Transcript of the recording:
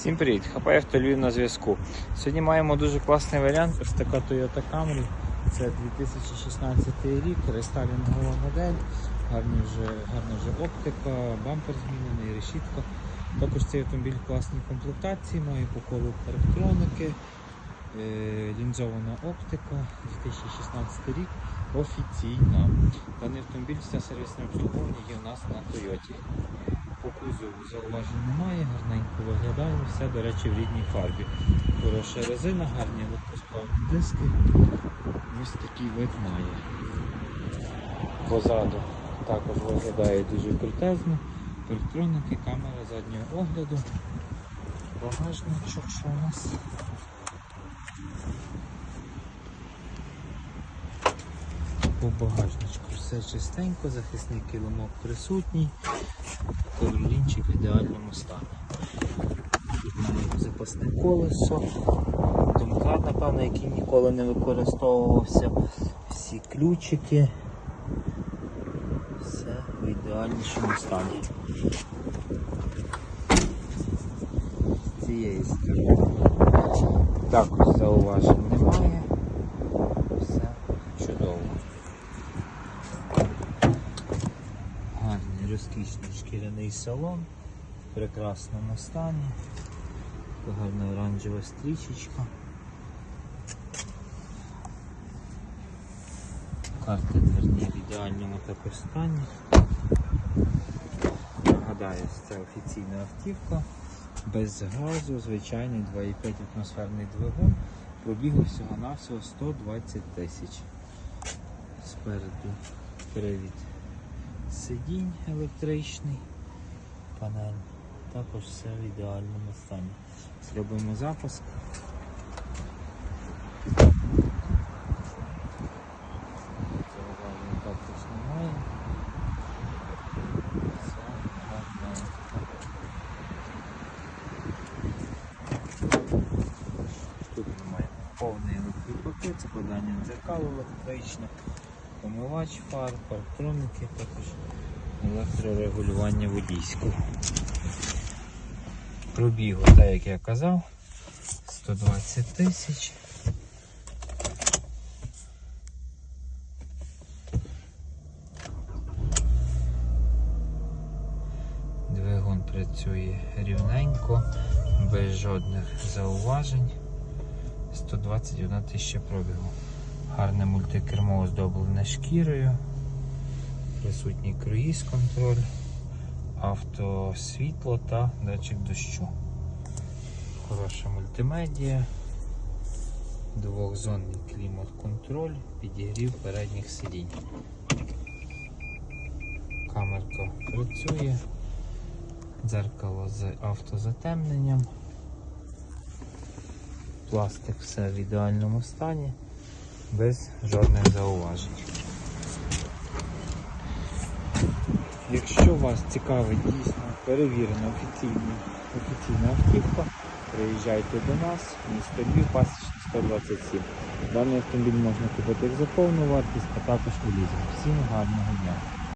Всім привіт! Хапаєв та на зв'язку. Сьогодні маємо дуже класний варіант. Ось така Toyota Camry. Це 2016 рік, рестайлінгова модель, гарні вже, гарна вже оптика, бампер змінений, решітка. Також цей автомобіль в класній комплектації, має по колу електроники, е, лінзована оптика, 2016 рік, офіційна. Даний автомобіль все сервісне обслуговування є у нас на Toyota. По кузову зауважень немає, гарненько виглядає, все, до речі, в рідній фарбі. Хороша резина, гарні легкосплавні диски. Ось такий вид має. Позаду також виглядає дуже крутезно. Електроники, камера заднього огляду. Багажничок, що у нас. По багажничку все чистенько, захисний килимок присутній. Ковролінчик в ідеальному стані. Запасне колесо, домкрат, напевно, який ніколи не використовувався. Всі ключики. Все в ідеальнішому стані. З цієї сторони. Також зауважень немає. Все чудово. Гарний розкішний шкіряний салон в прекрасному стані. Гарна оранжева стрічечка. Карти дверні в ідеальному також стані. Нагадаю, це офіційна автівка. Без газу, звичайний 2,5 атмосферний двигун. Пробігу всього-навсього 120 тисяч. Спереду привід сидінь електричний, панель. Також все в ідеальному стані. Зробимо запуск. Зауважень також немає. Тут ми маємо повний електропакет, складання дзеркал електричне, помивач фар, парктроники, також електрорегулювання водійського. Пробігу, так як я казав, 120 тисяч. Двигун працює рівненько, без жодних зауважень. 121 тисяча пробігу. Гарне мультикермо оздоблене шкірою. Присутній круїз контроль, автосвітло та датчик дощу. Хороша мультимедія, двохзонний клімат-контроль, підігрів передніх сидінь. Камерка працює, дзеркало з автозатемненням. Пластик все в ідеальному стані, без жодних зауважень. Якщо вас цікавить дійсно перевірена офіційна, офіційна автівка, приїжджайте до нас, місто Львів, пасічний 127. Даний автомобіль можна купити як за повну вартість, а також у лізинг. Всім гарного дня!